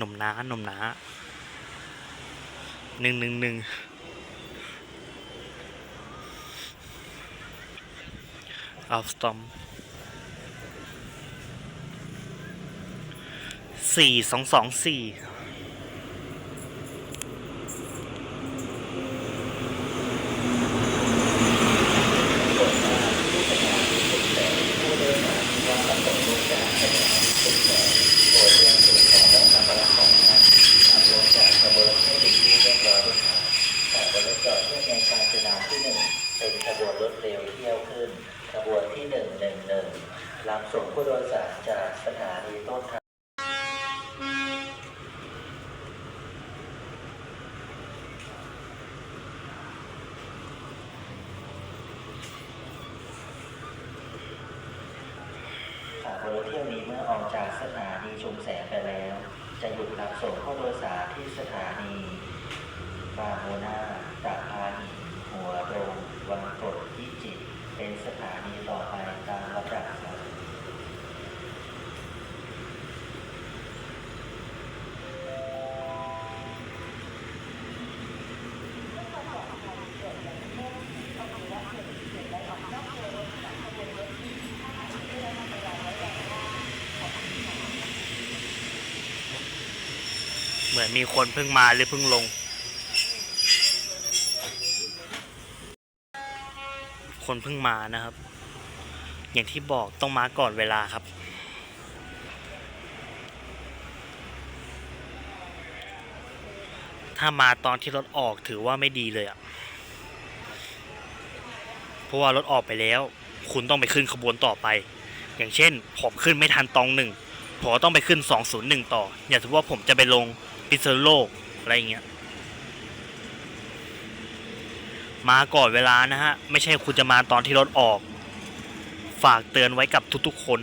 นมน้านมน้าหนึ่งหนึ่งหนึ่งอัลสตอมสี่สองสองสี่ แต่บริจาคเพื่อในการจนาที่หนึ่งเป็นขบวน รถเร็วเที่ยวขึ้นขบวนที่หนึ่งหนึ่งหนึ่งลำส่งผู้โดยสารจากสถานีต้นทางขบวนเที่ยวนี้เมื่อออกจากสถานีชุมแสงไปแล้ว จะหยุดรับส่งผู้โดยสารที่สถานีบางโมนาตะพานีหัวโรงวังกดพิจิตรเป็น สถานีต่อไปตามลำดับครับเหมือนมีคนเพิ่งมาหรือเพิ่งลง คนเพิ่งมานะครับ อย่างที่บอกต้องมาก่อนเวลาครับ ถ้ามาตอนที่รถออกถือว่าไม่ดีเลยอะ่ะเพราะว่ารถออกไปแล้ว คุณต้องไปขึ้นขบวนต่อไป อย่างเช่น ผมขึ้นไม่ทันตองหนึ่งผมก็ต้องไปขึ้น 201 ต่อ อย่างสมมติว่าผมจะไปลงพิซซิโลกอะไรเงี้ย มาก่อนเวลานะฮะ ไม่ใช่คุณจะมาตอนที่รถออก ฝากเตือนไว้กับทุกๆคน